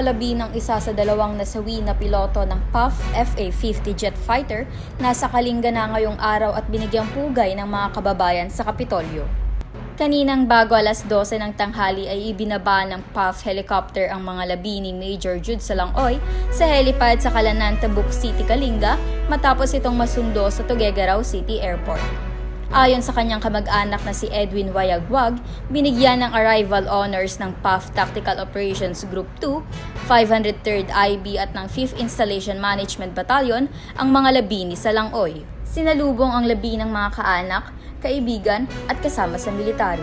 labi ng isa sa dalawang nasawi na piloto ng PAF FA-50 jet fighter nasa Kalinga na ngayong araw at binigyang pugay ng mga kababayan sa Kapitolyo. Kaninang bago alas 12 ng tanghali ay ibinaba ng PAF helicopter ang mga labi ni Major Jude Salangoy sa helipad sa Kalanan, Tabuk City, Kalinga matapos itong masundo sa Tuguegarao City Airport. Ayon sa kanyang kamag-anak na si Edwin Wayagwag, binigyan ng arrival honors ng PAF Tactical Operations Group 2, 503rd IB at ng 5th Installation Management Battalion ang mga labi ni Salangoy. Sinalubong ang labi ng mga kaanak, kaibigan at kasama sa military.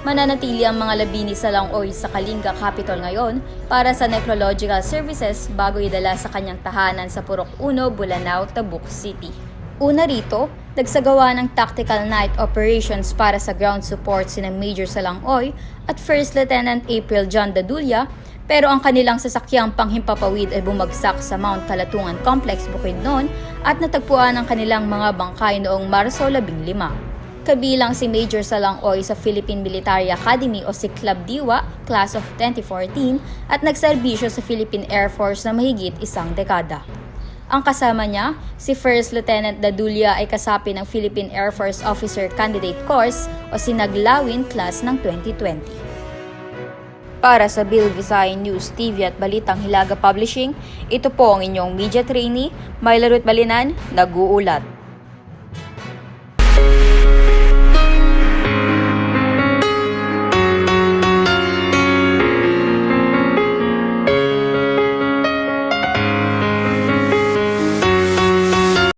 Mananatili ang mga labi ni Salangoy sa Kalinga Capital ngayon para sa necrological services bago idala sa kanyang tahanan sa Purok 1, Bulanao, Tabuk City. Una rito, nagsagawa ng tactical night operations para sa ground support sina Major Salangoy at First Lieutenant April John Dadulia pero ang kanilang sasakyang panghimpapawid ay bumagsak sa Mount Kalatungan Complex Bukidnon at natagpuan ang kanilang mga bangkay noong Marso 15 kabilang si Major Salangoy sa Philippine Military Academy o si Club Diwa, Class of 2014 at nagserbisyo sa Philippine Air Force na mahigit isang dekada. Ang kasama niya, si First Lieutenant Dadulia ay kasapi ng Philippine Air Force Officer Candidate Course o Sinaglawin Class ng 2020. Para sa Bill Visay News TV at Balitang Hilaga Publishing, ito po ang inyong media trainee, Myla Ruth Balinan, nag-uulat.